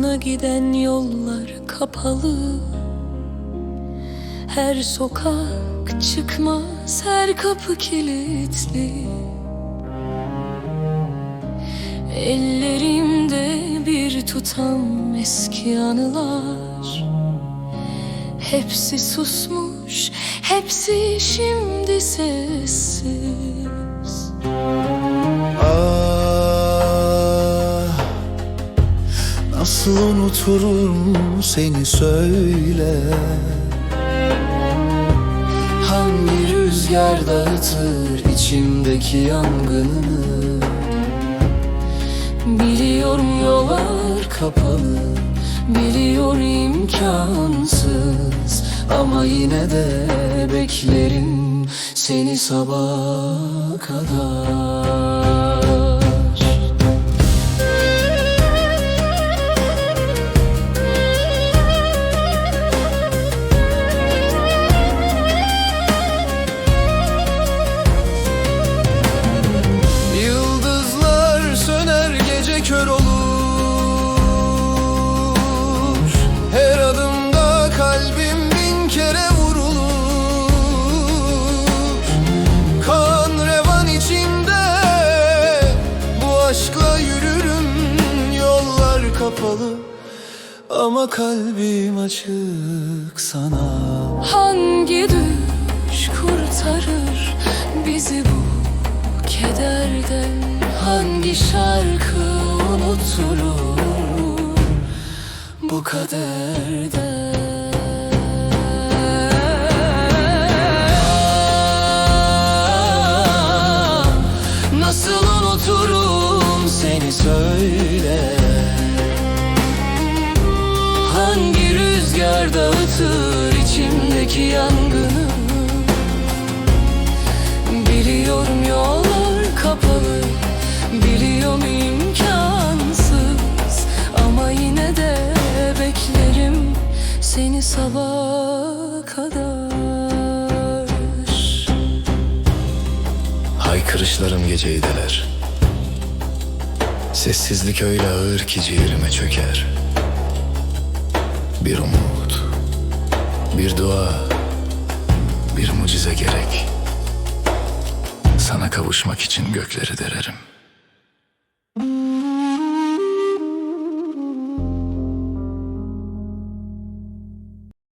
giden yollar kapalı. Her sokak çıkmaz her kapı kilitli. Ellerimde bir tutam eski anılar. Hepsi susmuş, hepsi şimdi sessiz nasıl unuturum seni söyle. Hangi rüzgar dağıtır içimdeki yangını Biliyorum yollar kapalı Biliyor imkansız. Ama yine de beklerim seni sabaha kadar kapalı Ama kalbim açık sana. Hangi düş kurtarır bizi bu kederden? Hangi şarkı unutturur bu kaderden? Nasıl unuturum seni söyle rüzgar dağıtır içimdeki yangını. Biliyorum yollar kapalı Biliyorum imkansız. Ama yine de beklerim seni sabaha kadar. Haykırışlarım geceyi deler Sessizlik öyle ağır ki ciğerime çöker Bir umut Bir dua Bir mucize gerek. Sana kavuşmak için gökleri dererim